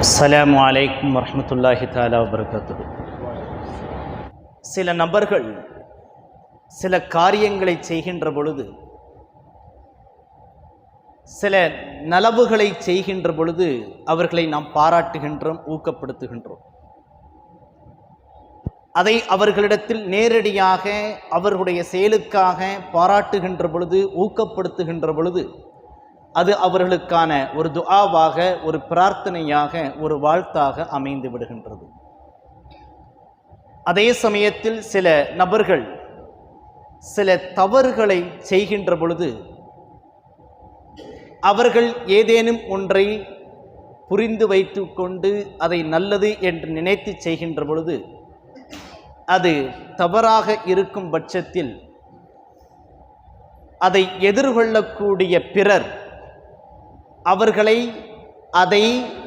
அஸ்லாம் வலைக்கம் வரமத்துல்லாஹி தாலா வபரகாத்துஹு. சில நபர்கள் சில காரியங்களை செய்கின்ற பொழுது சில நலவுகளை செய்கின்ற பொழுது அவர்களை நாம் பாராட்டுகின்றோம் ஊக்கப்படுத்துகின்றோம். அதை அவர்களிடத்தில் நேரடியாக அவர்களுடைய செயலுக்காக பாராட்டுகின்ற பொழுது ஊக்கப்படுத்துகின்ற பொழுது அது அவர்களுக்கான ஒரு துஆவாக ஒரு பிரார்த்தனையாக ஒரு வாழ்த்தாக அமைந்து விடுகின்றது. அதே சமயத்தில் சில நபர்கள் சில தவறுகளை செய்கின்ற பொழுது அவர்கள் ஏதேனும் ஒன்றை புரிந்து வைத்து கொண்டு அதை நல்லது என்று நினைத்து செய்கின்ற பொழுது அது தவறாக இருக்கும் பட்சத்தில் அதை எதிர்கொள்ளக்கூடிய பிறர் அவர்களை அதை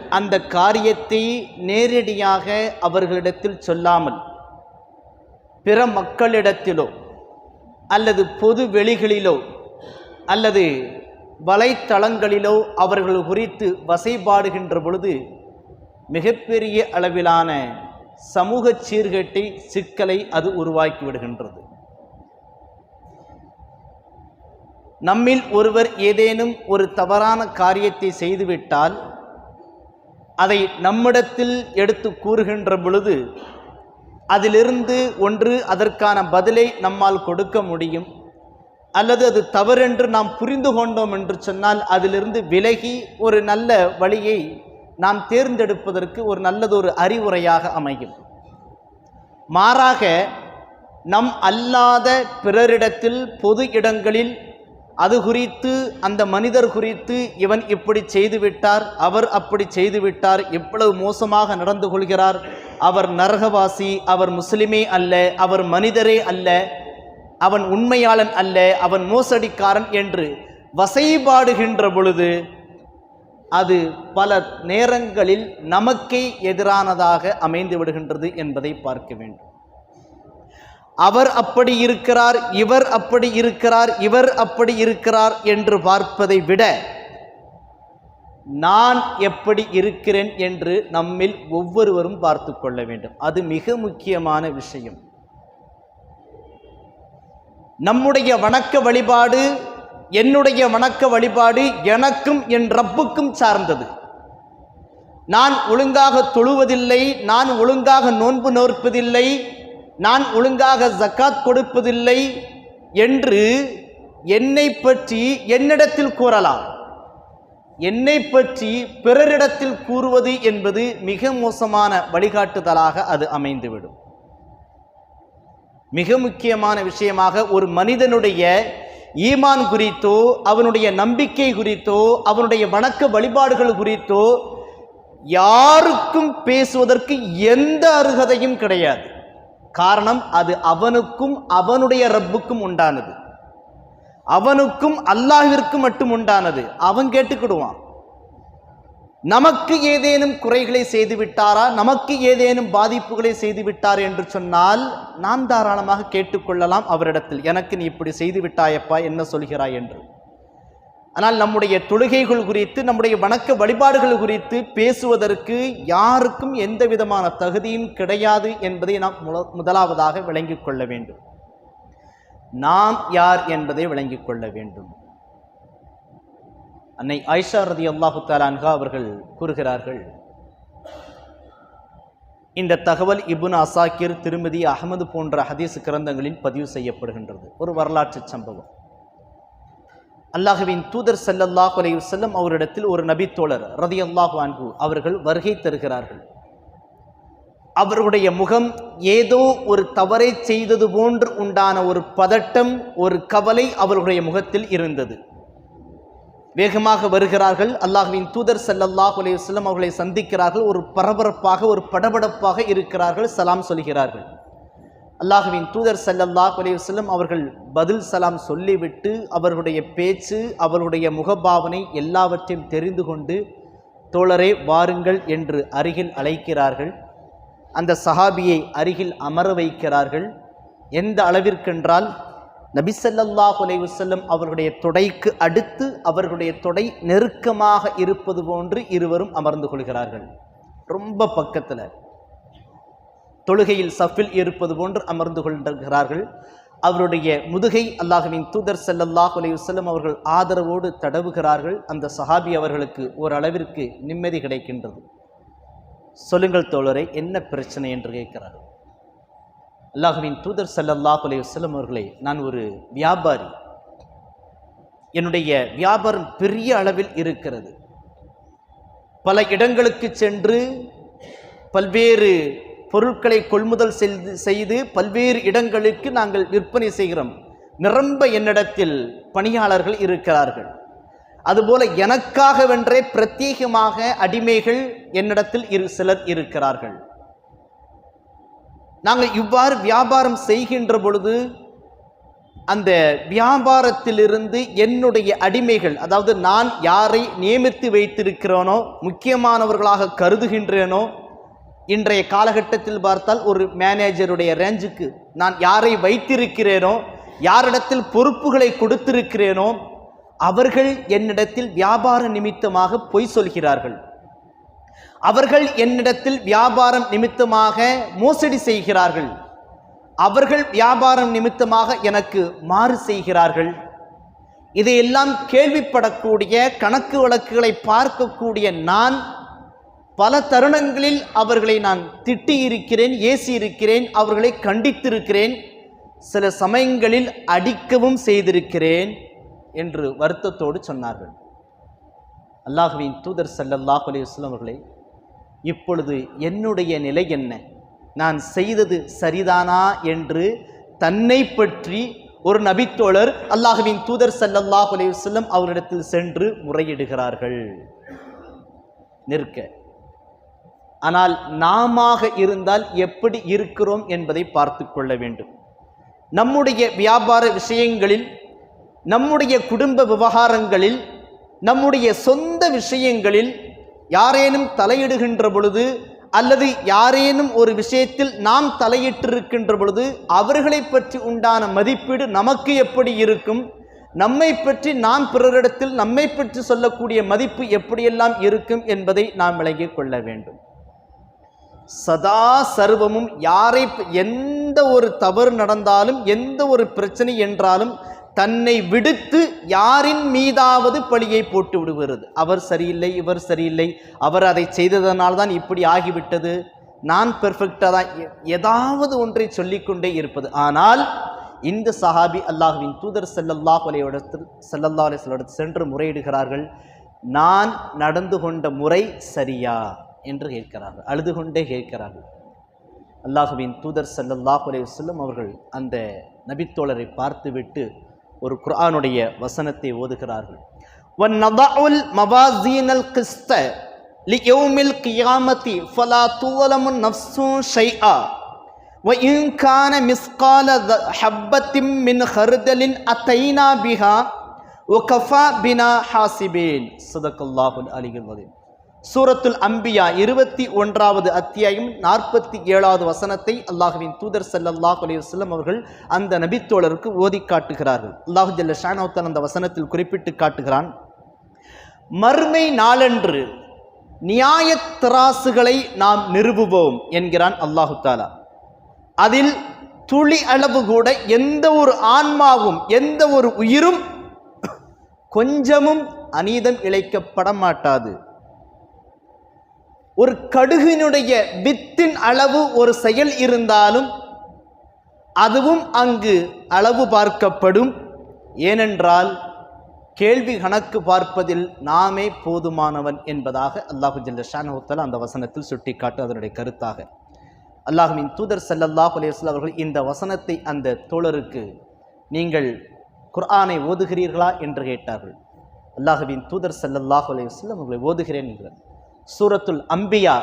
அந்த காரியத்தை நேரடியாக அவர்களிடத்தில் சொல்லாமல் பிற மக்களிடத்திலோ அல்லது பொது வெளிகளிலோ அல்லது வலைத்தளங்களிலோ அவர்கள் குறித்து வசைபாடுகின்ற பொழுது மிகப்பெரிய அளவிலான சமூக சீர்கேட்டை சிக்கலை அது உருவாக்கி விடுகின்றது. நம்மில் ஒருவர் ஏதேனும் ஒரு தவறான காரியத்தை செய்துவிட்டால் அதை நம்மிடத்தில் எடுத்து கூறுகின்ற பொழுது அதிலிருந்து ஒன்று அதற்கான பதிலை நம்மால் கொடுக்க முடியும் அல்லது அது தவறென்று நாம் புரிந்து கொண்டோம் என்று சொன்னால் அதிலிருந்து விலகி ஒரு நல்ல வழியை நாம் தேர்ந்தெடுப்பதற்கு ஒரு நல்லதொரு அறிவுரையாக அமையும். மாறாக நம் அல்லாத பிறரிடத்தில் பொது இடங்களில் அது குறித்து அந்த மனிதர் குறித்து இவன் இப்படி செய்துவிட்டார் அவர் அப்படி செய்துவிட்டார் எவ்வளவு மோசமாக நடந்து கொள்கிறார். அவர் நரகவாசி அவர் முஸ்லிமே அல்ல அவர் மனிதரே அல்ல அவன் உண்மையாளன் அல்ல அவன் மோசடிக்காரன் என்று வசைபாடுகின்ற பொழுது அது பல நேரங்களில் நமக்கே எதிரானதாக அமைந்து விடுகின்றது என்பதை பார்க்க வேண்டும். அவர் அப்படி இருக்கிறார் இவர் அப்படி இருக்கிறார் இவர் அப்படி இருக்கிறார் என்று பார்ப்பதை விட நான் எப்படி இருக்கிறேன் என்று நம்மில் ஒவ்வொருவரும் பார்த்து கொள்ள வேண்டும். அது மிக முக்கியமான விஷயம். நம்முடைய வணக்க வழிபாடு என்னுடைய வணக்க வழிபாடு எனக்கும் என் ரப்புக்கும் சார்ந்தது. நான் ஒழுங்காக தொழுவதில்லை நான் ஒழுங்காக நோன்பு நோற்பதில்லை நான் ஒழுங்காக ஜக்காத் கொடுப்பதில்லை என்று என்னை பற்றி என்னிடத்தில் கூறலாம். என்னை பற்றி பிறரிடத்தில் கூறுவது என்பது மிக மோசமான வழிகாட்டுதலாக அது அமைந்துவிடும். மிக முக்கியமான விஷயமாக ஒரு மனிதனுடைய ஈமான் குறித்தோ அவனுடைய நம்பிக்கை குறித்தோ அவனுடைய வணக்க வழிபாடுகள் குறித்தோ யாருக்கும் பேசுவதற்கு எந்த அருகதையும் கிடையாது. காரணம் அது அவனுக்கும் அவனுடைய ரப்புக்கும் உண்டானது. அவனுக்கும் அல்லாஹிற்கு மட்டும் உண்டானது. அவன் கேட்டுக்கிடுவான். நமக்கு ஏதேனும் குறைகளை செய்து விட்டாரா? நமக்கு ஏதேனும் பாதிப்புகளை செய்து விட்டார் என்று சொன்னால் நான் தாராளமாக கேட்டுக்கொள்ளலாம் அவரிடத்தில். எனக்கு நீ இப்படி செய்து விட்டாயப்பா என்ன சொல்கிறாய் என்று. ஆனால் நம்முடைய தொழுகைகள் குறித்து நம்முடைய வணக்க வழிபாடுகள் குறித்து பேசுவதற்கு யாருக்கும் எந்த விதமான தகுதியும் கிடையாது என்பதை நாம் முதலாவதாக விளங்கிக் கொள்ள வேண்டும். நாம் யார் என்பதை விளங்கிக் கொள்ள வேண்டும். அன்னை ஐஷா ரதி அல்லாஹு தாலான்ஹா அவர்கள் கூறுகிறார்கள் இந்த தகவல் இபுன் அசாக்கிர் திருமதி அகமது போன்ற ஹதீஸ் கிரந்தங்களில் பதிவு செய்யப்படுகின்றது. ஒரு வரலாற்று சம்பவம். அல்லாஹுவின் தூதர் ஸல்லல்லாஹு அலையு வஸல்லம் அவரிடத்தில் ஒரு நபித்தோழர் ரதி அல்லாஹ் வான்கு அவர்கள் வருகை தருகிறார்கள். அவருடைய முகம் ஏதோ ஒரு தவறை செய்தது போன்று உண்டான ஒரு பதட்டம் ஒரு கவலை அவர்களுடைய முகத்தில் இருந்தது. வேகமாக வருகிறார்கள். அல்லாஹுவின் தூதர் ஸல்லல்லாஹு அலைஹி வஸல்லம் அவர்களை சந்திக்கிறார்கள். ஒரு பரபரப்பாக ஒரு படபடப்பாக இருக்கிறார்கள். சலாம் சொல்கிறார்கள். அல்லாஹுவின் தூதர் ஸல்லல்லாஹு அலைஹி அவர்கள் பதில் சலாம் சொல்லிவிட்டு அவர்களுடைய பேச்சு அவர்களுடைய முகபாவனை எல்லாவற்றையும் தெரிந்து கொண்டு தோழரே வாருங்கள் என்று அருகில் அழைக்கிறார்கள். அந்த சஹாபியை அருகில் அமர வைக்கிறார்கள். எந்த அளவிற்கென்றால் நபிசல்லாஹு அலைஹி அவர்களுடைய தொடைக்கு அடுத்து அவர்களுடைய தொடை நெருக்கமாக இருப்பது போன்று இருவரும் அமர்ந்து கொள்கிறார்கள். ரொம்ப பக்கத்தில். தொழுகையில் சஃபில் இருப்பது போன்று அமர்ந்து கொண்டிருக்கிறார்கள். அவருடைய முதுகை அல்லாஹுவின் தூதர் செல்லல்லாஹ் செல்லும் அவர்கள் ஆதரவோடு தடவுகிறார்கள். அந்த சஹாபி அவர்களுக்கு ஓரளவிற்கு நிம்மதி கிடைக்கின்றது. சொல்லுங்கள் தோழரை என்ன பிரச்சனை என்று கேட்கிறார். அல்லாஹுவின் தூதர் செல்லல்லாஹ் செல்லும் அவர்களே நான் ஒரு வியாபாரி. என்னுடைய வியாபாரம் பெரிய அளவில் இருக்கிறது. பல இடங்களுக்கு சென்று பல்வேறு பொருட்களை கொள்முதல் செய்து செய்து பல்வேறு இடங்களுக்கு நாங்கள் விற்பனை செய்கிறோம். நிரம்ப என்னிடத்தில் பணியாளர்கள் இருக்கிறார்கள். அதுபோல எனக்காகவென்றே பிரத்யேகமாக அடிமைகள் என்னிடத்தில் இரு சிலர் இருக்கிறார்கள். நாங்கள் இவ்வாறு வியாபாரம் செய்கின்ற பொழுது அந்த வியாபாரத்திலிருந்து என்னுடைய அடிமைகள் அதாவது நான் யாரை நியமித்து வைத்திருக்கிறேனோ முக்கியமானவர்களாக கருதுகின்றேனோ இன்றைய காலகட்டத்தில் பார்த்தால் ஒரு மேனேஜருடைய ரேஞ்சுக்கு நான் யாரை வைத்திருக்கிறேனோ யாரிடத்தில் பொறுப்புகளை கொடுத்திருக்கிறேனோ அவர்கள் என்னிடத்தில் வியாபார நிமித்தமாக பொய் சொல்கிறார்கள். அவர்கள் என்னிடத்தில் வியாபாரம் நிமித்தமாக மோசடி செய்கிறார்கள். அவர்கள் வியாபாரம் நிமித்தமாக எனக்கு மாறு செய்கிறார்கள். இதையெல்லாம் கேள்விப்படக்கூடிய கணக்கு வழக்குகளை பார்க்கக்கூடிய நான் பல தருணங்களில் அவர்களை நான் திட்டியிருக்கிறேன் ஏசியிருக்கிறேன் ஏசி இருக்கிறேன் அவர்களை கண்டித்திருக்கிறேன். சில சமயங்களில் அடிக்கவும் செய்திருக்கிறேன் என்று வருத்தத்தோடு சொன்னார்கள். அல்லாஹுவின் தூதர் சல்லல்லாஹ் அலைஹி அவர்களே இப்பொழுது என்னுடைய நிலை என்ன? நான் செய்தது சரிதானா என்று தன்னை பற்றி ஒரு நபித்தோழர் அல்லாஹுவின் தூதர் சல்லல்லாஹ் அலையுஸ்லம் அவரிடத்தில் சென்று முறையிடுகிறார்கள். நிற்க. ஆனால் நாமாக இருந்தால் எப்படி இருக்கிறோம் என்பதை பார்த்து கொள்ள வேண்டும். நம்முடைய வியாபார விஷயங்களில் நம்முடைய குடும்ப விவகாரங்களில் நம்முடைய சொந்த விஷயங்களில் யாரேனும் தலையிடுகின்ற பொழுது அல்லது யாரேனும் ஒரு விஷயத்தில் நாம் தலையிட்டிருக்கின்ற பொழுது அவர்களை பற்றி உண்டான மதிப்பீடு நமக்கு எப்படி இருக்கும்? நம்மை பற்றி நாம் பிறரிடத்தில் நம்மை பற்றி சொல்லக்கூடிய மதிப்பு எப்படியெல்லாம் இருக்கும் என்பதை நாம் விளங்கிக் கொள்ள வேண்டும். சதா சர்வமும் யாரை எந்த ஒரு தவறு நடந்தாலும் எந்த ஒரு பிரச்சனை என்றாலும் தன்னை விடுத்து யாரின் மீதாவது பழியை போட்டு விடுகிறது. அவர் சரியில்லை இவர் சரியில்லை அவர் அதை செய்ததனால் தான் இப்படி ஆகிவிட்டது. நான் பெர்ஃபெக்டாக தான் எ- ஏதாவது ஒன்றை சொல்லிக்கொண்டே இருப்பது. ஆனால் இந்த சஹாபி அல்லாஹுவின் தூதர் செல்லல்லாஹ் அலையோடத்தில் செல்லல்லா ஸல்லல்லாஹு சென்று முறையிடுகிறார்கள். நான் நடந்து கொண்ட முறை சரியா? என்று கேட்கிறார்கள் அழுது கொண்டே கேட்கிறார்கள் அல்லாஹுவின் தூதர் ஸல்லல்லாஹு அலைஹி வஸல்லம் அவர்கள் அந்த நபித்தோழரை பார்த்துவிட்டு ஒரு குர்ஆனுடைய வசனத்தை ஓதுகிறார்கள் وَنَضَعُ الْمَوَازِينَ الْقِسْطَ لِيَوْمِ الْقِيَامَةِ فَلَا تُظْلَمُ نَفْسٌ شَيْئًا وَإِنْ كَانَ مِثْقَالَ ذ- حَبَّةٍ مِّنْ خَرْدَلٍ أَتَيْنَا بِهَا وَكَفَى بِنَا حَاسِبِينَ صدق الله العلي العظيم சூரத்துல் அம்பியா இருபத்தி ஒன்றாவது அத்தியாயம் நாற்பத்தி ஏழாவது வசனத்தை அல்லாஹுவின் தூதர் ஸல்லல்லாஹு அலைஹி அவர்கள் அந்த நபித்தோழருக்கு ஓதி காட்டுகிறார்கள். அல்லாஹு ஜல்ல ஷானவுத்தன் அந்த வசனத்தில் குறிப்பிட்டு காட்டுகிறான் மறுமை நாளன்று நியாய திராசுகளை நாம் நிறுவுவோம் என்கிறான் அல்லாஹு தாலா அதில் துளி அளவு கூட எந்த ஒரு ஆன்மாவும் எந்த ஒரு உயிரும் கொஞ்சமும் அநீதம் இழைக்கப்பட மாட்டாது. ஒரு கடுகினுடைய வித்தின் அளவு ஒரு செயல் இருந்தாலும் அதுவும் அங்கு அளவு பார்க்கப்படும். ஏனென்றால் கேள்வி கணக்கு பார்ப்பதில் நாமே போதுமானவன் என்பதாக அல்லாஹு ஜல்லஷானுத்தலா அந்த வசனத்தில் சுட்டிக்காட்டு அதனுடைய கருத்தாக. அல்லாஹுவின் தூதர் ஸல்லல்லாஹு அலைஹி அவர்கள் இந்த வசனத்தை அந்த தோழருக்கு நீங்கள் குர்ஆனை ஓதுகிறீர்களா என்று கேட்டார்கள். அல்லாஹுவின் தூதர் செல்லல்லாஹ் அலைஹி அவர்களை ஓதுகிறேன் என்கிறார். சூரத்துல் அம்பியா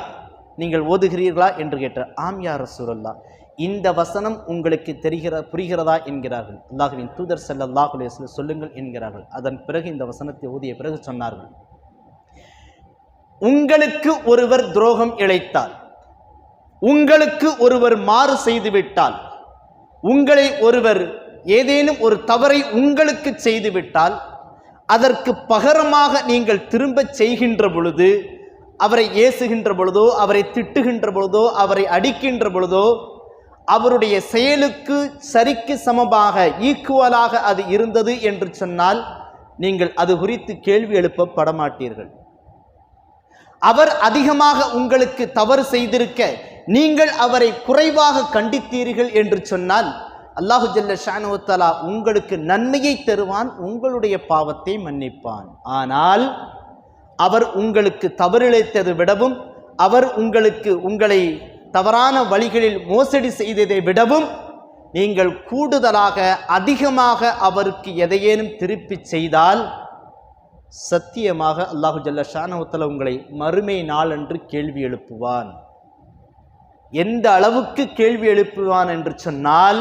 நீங்கள் ஓதுகிறீர்களா என்று கேட்டார். ஆம் யா இந்த வசனம் உங்களுக்கு தெரிகிற புரிகிறதா என்கிறார்கள். அல்லாஹுவின் தூதர் ஸல்லல்லாஹு அலைஹி சொல்லுங்கள் என்கிறார்கள். அதன் பிறகு இந்த வசனத்தை ஓதிய பிறகு சொன்னார்கள். உங்களுக்கு ஒருவர் துரோகம் இழைத்தால் உங்களுக்கு ஒருவர் மாறு செய்துவிட்டால் உங்களை ஒருவர் ஏதேனும் ஒரு தவறை உங்களுக்கு செய்துவிட்டால் அதற்கு பகரமாக நீங்கள் திரும்பச் செய்கின்ற பொழுது அவரை ஏசுகின்ற பொழுதோ அவரை திட்டுகின்ற பொழுதோ அவரை அடிக்கின்ற பொழுதோ அவருடைய செயலுக்கு சரிக்கு சமமாக ஈக்குவலாக அது இருந்தது என்று சொன்னால் நீங்கள் அது குறித்து கேள்வி எழுப்பப்பட மாட்டீர்கள் அவர் அதிகமாக உங்களுக்கு தவறு செய்திருக்க நீங்கள் அவரை குறைவாக கண்டித்தீர்கள் என்று சொன்னால் அல்லாஹு ஜல்ல ஷானுவத்தலா உங்களுக்கு நன்மையை தருவான் உங்களுடைய பாவத்தை மன்னிப்பான். ஆனால் அவர் உங்களுக்கு தவறிழைத்தது விடவும் அவர் உங்களுக்கு உங்களை தவறான வழிகளில் மோசடி செய்ததை விடவும் நீங்கள் கூடுதலாக அதிகமாக அவருக்கு எதையேனும் திருப்பிச் செய்தால் சத்தியமாக அல்லாஹு ஜல்ல ஷானவத்தில் உங்களை மறுமை நாள் என்று கேள்வி எழுப்புவான். எந்த அளவுக்கு கேள்வி எழுப்புவான் என்று சொன்னால்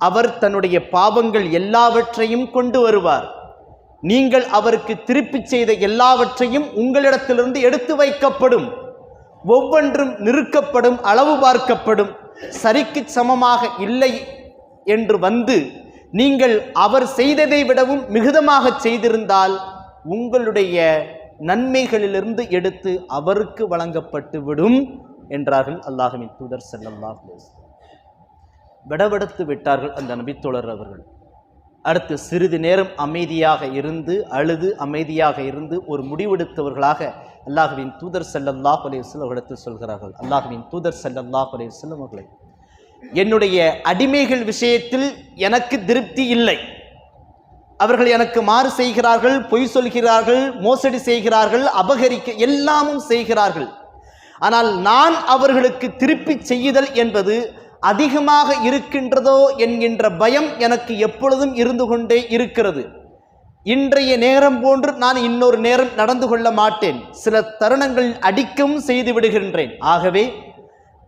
அவர் தன்னுடைய பாவங்கள் எல்லாவற்றையும் கொண்டு வருவார். நீங்கள் அவருக்கு திருப்பிச் செய்த எல்லாவற்றையும் உங்களிடத்திலிருந்து எடுத்து வைக்கப்படும். ஒவ்வொன்றும் நிறுக்கப்படும் அளவு பார்க்கப்படும். சரிக்கு சமமாக இல்லை என்று வந்து நீங்கள் அவர் செய்ததை விடவும் மிகுதமாக செய்திருந்தால் உங்களுடைய நன்மைகளிலிருந்து எடுத்து அவருக்கு வழங்கப்பட்டு விடும் என்றார்கள் அல்லாஹுவின் தூதர் ஸல்லல்லாஹு விடவெடுத்து விட்டார்கள் அந்த நபித்தோழர் அவர்கள். அடுத்து சிறிது நேரம் அமைதியாக இருந்து அழுது அமைதியாக இருந்து ஒரு முடிவெடுத்தவர்களாக அல்லாஹுவின் தூதர் ஸல்லல்லாஹு அலைஹி அவர்களிடத்தில் சொல்கிறார்கள். அல்லாஹுவின் தூதர் ஸல்லல்லாஹு அலைஹி அவர்களை என்னுடைய அடிமைகள் விஷயத்தில் எனக்கு திருப்தி இல்லை. அவர்கள் எனக்கு மாறு செய்கிறார்கள் பொய் சொல்கிறார்கள் மோசடி செய்கிறார்கள் அபகரிக்க எல்லாமும் செய்கிறார்கள். ஆனால் நான் அவர்களுக்கு திருப்பி செய்யுதல் என்பது அதிகமாக இருக்கின்றதோ என்கின்ற பயம் எனக்கு எப்பொழுதும் இருந்து கொண்டே இருக்கிறது. இன்றைய நேரம் போன்று நான் இன்னொரு நேரம் நடந்து கொள்ள மாட்டேன். சில தருணங்கள் அடிக்கவும் செய்து விடுகின்றேன். ஆகவே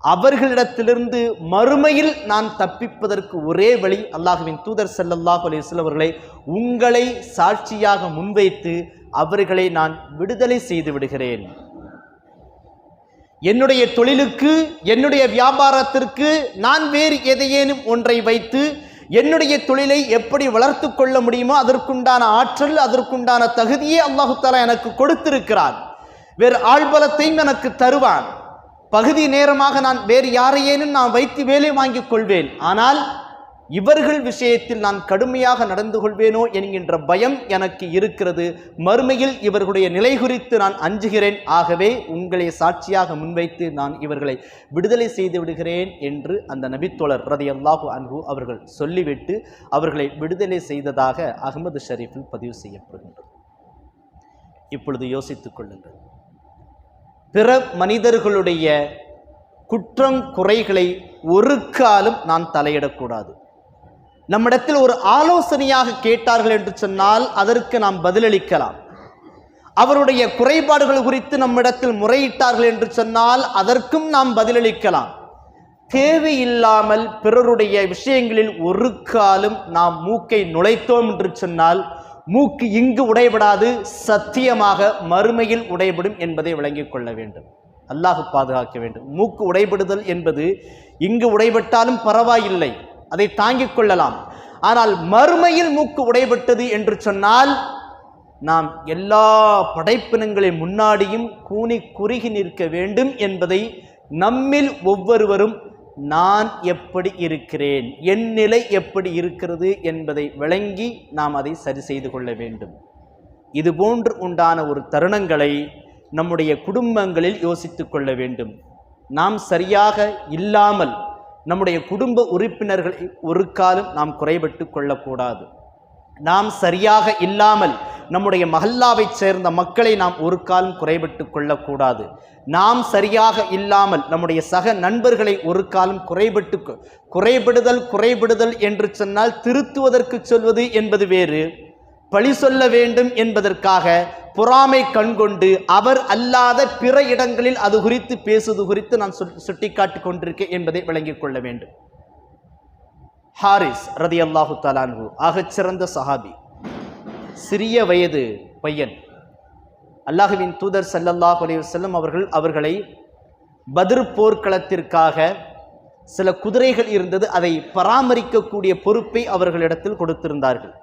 அவர்களிடத்திலிருந்து மறுமையில் நான் தப்பிப்பதற்கு ஒரே வழி அல்லாஹுவின் தூதர் செல்லல்லாஹ் அலி சிலவர்களை உங்களை சாட்சியாக முன்வைத்து அவர்களை நான் விடுதலை செய்து விடுகிறேன். என்னுடைய தொழிலுக்கு என்னுடைய வியாபாரத்திற்கு நான் வேறு எதையேனும் ஒன்றை வைத்து என்னுடைய தொழிலை எப்படி வளர்த்து கொள்ள முடியுமோ அதற்குண்டான ஆற்றல் அதற்குண்டான தகுதியே அல்லாஹு தாலா எனக்கு கொடுத்திருக்கிறான். வேறு ஆழ்பலத்தையும் எனக்கு தருவான். பகுதி நேரமாக நான் வேறு யாரையேனும் நான் வைத்து வேலை வாங்கிக் கொள்வேன். ஆனால் இவர்கள் விஷயத்தில் நான் கடுமையாக நடந்து கொள்வேனோ என்கின்ற பயம் எனக்கு இருக்கிறது. மறுமையில் இவர்களுடைய நிலை குறித்து நான் அஞ்சுகிறேன். ஆகவே உங்களை சாட்சியாக முன்வைத்து நான் இவர்களை விடுதலை செய்து விடுகிறேன் என்று அந்த நபித்தோழர் ரதி அல்லாஹு அன்ஹு அவர்கள் சொல்லிவிட்டு அவர்களை விடுதலை செய்ததாக அகமது ஷரீஃபில் பதிவு செய்யப்படுகின்றது. இப்பொழுது யோசித்துக் கொள்ளுங்கள். பிற மனிதர்களுடைய குற்றம் குறைகளை ஒரு காலம் நான் தலையிடக்கூடாது. நம்மிடத்தில் ஒரு ஆலோசனையாக கேட்டார்கள் என்று சொன்னால் அதற்கு நாம் பதிலளிக்கலாம். அவருடைய குறைபாடுகள் குறித்து நம்மிடத்தில் முறையிட்டார்கள் என்று சொன்னால் அதற்கும் நாம் பதிலளிக்கலாம். தேவையில்லாமல் பிறருடைய விஷயங்களில் ஒரு காலம் நாம் மூக்கை நுழைத்தோம் என்று சொன்னால் மூக்கு இங்கு உடைபடாது சத்தியமாக மறுமையில் உடைபடும் என்பதை விளங்கிக் கொள்ள வேண்டும். அல்லாஹ் பாதுகாக்க வேண்டும். மூக்கு உடைபடுதல் என்பது இங்கு உடைபட்டாலும் பரவாயில்லை. அதை தாங்கிக் கொள்ளலாம். ஆனால் மறுமையில் மூக்கு உடைபட்டது என்று சொன்னால் நாம் எல்லா படைப்பினங்களின் முன்னாடியும் கூனி குறுகி நிற்க வேண்டும் என்பதை நம்மில் ஒவ்வொருவரும் நான் எப்படி இருக்கிறேன் என் நிலை எப்படி இருக்கிறது என்பதை விளங்கி நாம் அதை சரி செய்து கொள்ள வேண்டும். இதுபோன்று உண்டான ஒரு தருணங்களை நம்முடைய குடும்பங்களில் யோசித்து கொள்ள வேண்டும். நாம் சரியாக இல்லாமல் நம்முடைய குடும்ப உறுப்பினர்களை ஒரு காலம் நாம் குறைபட்டு கொள்ளக்கூடாது. நாம் சரியாக இல்லாமல் நம்முடைய மஹல்லாவைச் சேர்ந்த மக்களை நாம் ஒரு காலம் குறைபட்டு கொள்ளக்கூடாது. நாம் சரியாக இல்லாமல் நம்முடைய சக நண்பர்களை ஒரு காலம் குறைபட்டு குறைபடுதல் குறைபடுதல் என்று சொன்னால் திருத்துவதற்கு சொல்வது என்பது வேறு. பழி சொல்ல வேண்டும் என்பதற்காக பொறாமை கண்கொண்டு அவர் அல்லாத பிற இடங்களில் அது குறித்து பேசுவது குறித்து நான் சு சுட்டிக்காட்டிக் கொண்டிருக்கேன் என்பதை விளங்கிக் கொள்ள வேண்டும். ஹாரிஸ் ரதி அல்லாஹு தலான்ஹு ஆகச்சிறந்த சஹாபி சிறிய வயது பையன். அல்லாஹுவின் தூதர் சல்லல்லாஹ் அலைஹி அவர்கள் அவர்களை பதிர் போர்க்களத்திற்காக சில குதிரைகள் இருந்தது அதை பராமரிக்கக்கூடிய பொறுப்பை அவர்களிடத்தில் கொடுத்திருந்தார்கள்.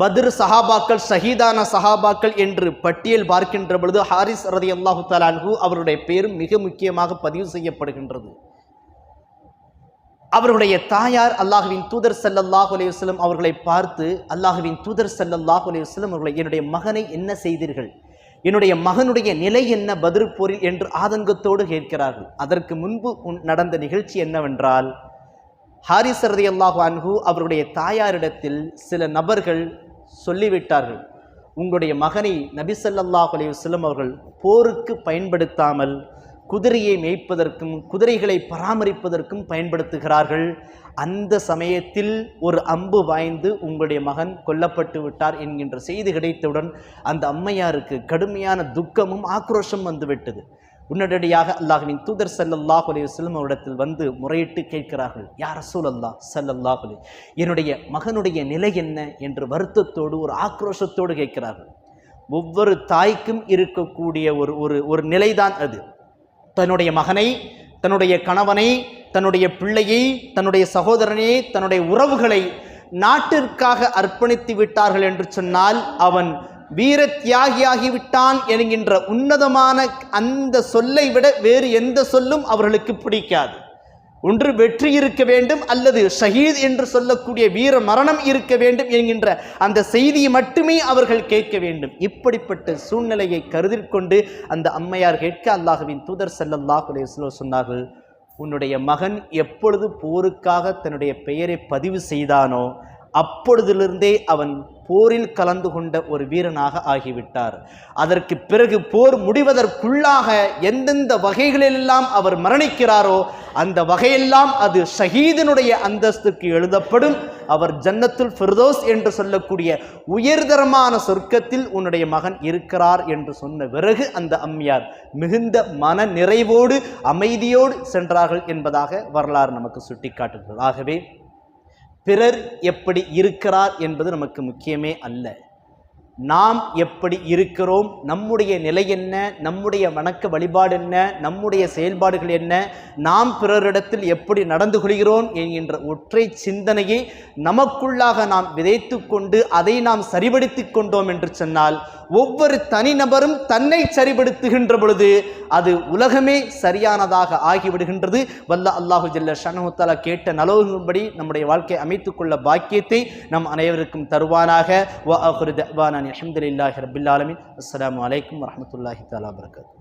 பத்ர் சஹாபாக்கள் ஷஹீதான சஹாபாக்கள் என்று பட்டியல் பார்க்கின்ற பொழுது ஹாரிஸ் ரதி அல்லாஹு தலான்ஹு அவருடைய பேரும் மிக முக்கியமாக பதிவு செய்யப்படுகின்றது. அவருடைய தாயார் அல்லாஹுவின் தூதர் ஸல்லல்லாஹு அலையுஸ்லம் அவர்களை பார்த்து அல்லாஹுவின் தூதர் ஸல்லல்லாஹு அலையுஸ்லம் அவர்களை என்னுடைய மகனை என்ன செய்தீர்கள்? என்னுடைய மகனுடைய நிலை என்ன பதிர்போரில் என்று ஆதங்கத்தோடு கேட்கிறார்கள். அதற்கு முன்பு உன் நடந்த நிகழ்ச்சி என்னவென்றால் ஹாரிஸ் ரலியல்லாஹு அன்ஹு அவருடைய தாயாரிடத்தில் சில நபர்கள் சொல்லிவிட்டார்கள். உங்களுடைய மகனை நபிசல்லாஹ் ஸல்லல்லாஹு அவர்கள் போருக்கு பயன்படுத்தாமல் குதிரையை மேய்ப்பதற்கும் குதிரைகளை பராமரிப்பதற்கும் பயன்படுத்துகிறார்கள். அந்த சமயத்தில் ஒரு அம்பு வாய்ந்து உங்களுடைய மகன் கொல்லப்பட்டு விட்டார் என்கின்ற செய்தி கிடைத்தவுடன் அந்த அம்மையாருக்கு கடுமையான துக்கமும் ஆக்ரோஷம் வந்துவிட்டது உடனடியாக அல்லாஹ்வின் தூதர் சல்லல்லாஹ் அலி வஸ்லம் அவரிடத்தில் வந்து முறையிட்டு கேட்கிறார்கள். யார் ரசூல் அல்லாஹ் சல்லல்லாஹ் அலி என்னுடைய மகனுடைய நிலை என்ன என்று வருத்தத்தோடு ஒரு ஆக்ரோஷத்தோடு கேட்கிறார்கள். ஒவ்வொரு தாய்க்கும் இருக்கக்கூடிய ஒரு ஒரு ஒரு நிலைதான் அது. தன்னுடைய மகனை தன்னுடைய கணவனை தன்னுடைய பிள்ளையை தன்னுடைய சகோதரனை தன்னுடைய உறவுகளை நாட்டிற்காக அர்ப்பணித்து விட்டார்கள் என்று சொன்னால் அவன் வீர தியாகியாகிவிட்டான் என்கின்ற உன்னதமான அந்த சொல்லை விட வேறு எந்த சொல்லும் அவர்களுக்கு பிடிக்காது. ஒன்று வெற்றி இருக்க வேண்டும் அல்லது ஷஹீத் என்று சொல்லக்கூடிய வீர மரணம் இருக்க வேண்டும் என்கின்ற அந்த செய்தியை மட்டுமே அவர்கள் கேட்க வேண்டும். இப்படிப்பட்ட சூழ்நிலையை கருதில் கொண்டு அந்த அம்மையார் கேட்க அல்லாஹுவின் தூதர் ஸல்லல்லாஹு சொன்னார்கள் உன்னுடைய மகன் எப்பொழுது போருக்காக தன்னுடைய பெயரை பதிவு செய்தானோ அப்பொழுதிலிருந்தே அவன் போரில் கலந்து கொண்ட ஒரு வீரனாக ஆகிவிட்டார். அதற்கு பிறகு போர் முடிவதற்குள்ளாக எந்தெந்த வகைகளிலெல்லாம் அவர் மரணிக்கிறாரோ அந்த வகையெல்லாம் அது ஷஹீதனுடைய அந்தஸ்துக்கு எழுதப்படும். அவர் ஜன்னத்துல் ஃபிர்தோஸ் என்று சொல்லக்கூடிய உயர்தரமான சொர்க்கத்தில் உன்னுடைய மகன் இருக்கிறார் என்று சொன்ன பிறகு அந்த அம்மையார் மிகுந்த மன நிறைவோடு அமைதியோடு சென்றார்கள் என்பதாக வரலாறு நமக்கு சுட்டிக்காட்டுகிறது. ஆகவே பிறர் எப்படி இருக்கிறார் என்பது நமக்கு முக்கியமே அல்ல. நாம் எப்படி இருக்கிறோம்? நம்முடைய நிலை என்ன? நம்முடைய வணக்க வழிபாடு என்ன? நம்முடைய செயல்பாடுகள் என்ன? நாம் பிறரிடத்தில் எப்படி நடந்து கொள்கிறோம்? என்கின்ற ஒற்றை சிந்தனையை நமக்குள்ளாக நாம் விதைத்து கொண்டு அதை நாம் சரிபடுத்தி கொண்டோம் என்று சொன்னால் ஒவ்வொரு தனிநபரும் தன்னை சரிபடுத்துகின்ற பொழுது அது உலகமே சரியானதாக ஆகிவிடுகின்றது. வல்ல அல்லாஹு ஜல்ல ஷனஹுத்தாலா கேட்ட நலவுபடி நம்முடைய வாழ்க்கையை அமைத்துக்கொள்ள பாக்கியத்தை நம் அனைவருக்கும் தருவானாக. வ الحمد لله رب العالمين. السلام عليكم ورحمة الله تعالى وبركاته.